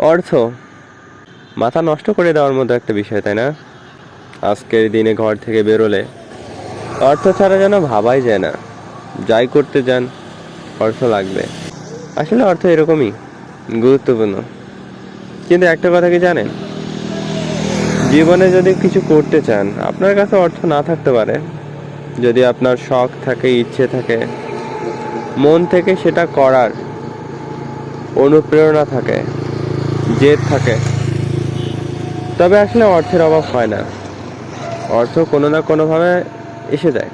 অর্থ? মাথা নষ্ট করে দেওয়ার মতো একটা বিষয়, তাই না? আজকের দিনে ঘর থেকে বেরোলে অর্থ ছাড়া যেন ভাবাই যায় না। যাই করতে যান, অর্থ লাগবে। আসলে অর্থ এরকমই, গুরুত্বপূর্ণ। কিন্তু একটা কথা কি জানেন? জীবনে যদি কিছু করতে চান, আপনার কাছে অর্থ না থাকতে পারে। যদি আপনার শখ থাকে, ইচ্ছে থাকে, মন থেকে সেটা করার অনুপ্রেরণা থাকে জেদ থাকে। তবে আসলে অর্থের অভাব হয় না। অর্থ কোনো না কোনোভাবে এসে যায়,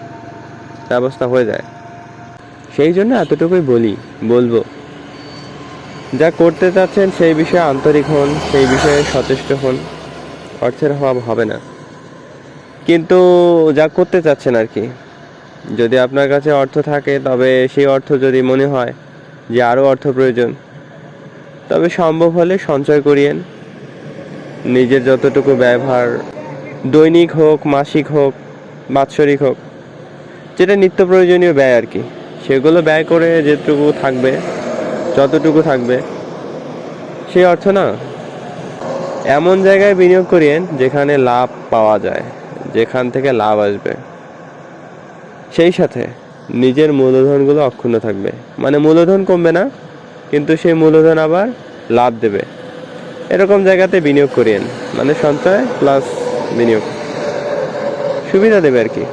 ব্যবস্থা হয়ে যায়। সেই জন্য এতটুকুই বলি, বলব। যা করতে চাচ্ছেন সেই বিষয়ে আন্তরিক হন, সেই বিষয়ে সচেষ্ট হন। অর্থের অভাব হবে না। কিন্তু যা করতে চাচ্ছেন আর কি। যদি আপনার কাছে অর্থ থাকে, তবে সেই অর্থ যদি মনে হয় যে আরও অর্থ প্রয়োজন তবে সম্ভব হলে সঞ্চয় করিয়েন। নিজের যতটুকু ব্যবহার, দৈনিক হোক, মাসিক হোক, বাৎসরিক হোক, যেটা নিত্য প্রয়োজনীয় ব্যয় আর কি, সেগুলো ব্যয় করে যেটুকু থাকবে, যতটুকু থাকবে, সেই অর্থ না। এমন জায়গায় বিনিয়োগ করিয়েন যেখানে লাভ পাওয়া যায়, যেখান থেকে লাভ আসবে। সেই সাথে নিজের মূলধনগুলো অক্ষুণ্ণ থাকবে। মানে মূলধন কমবে না। কিন্তু সেই মূলধন আবার লাভ দেবে। এরকম জায়গাতে বিনিয়োগ করিয়েন মানে সঞ্চয় প্লাস বিনিয়োগ। সুবিধা দেবে আর কি।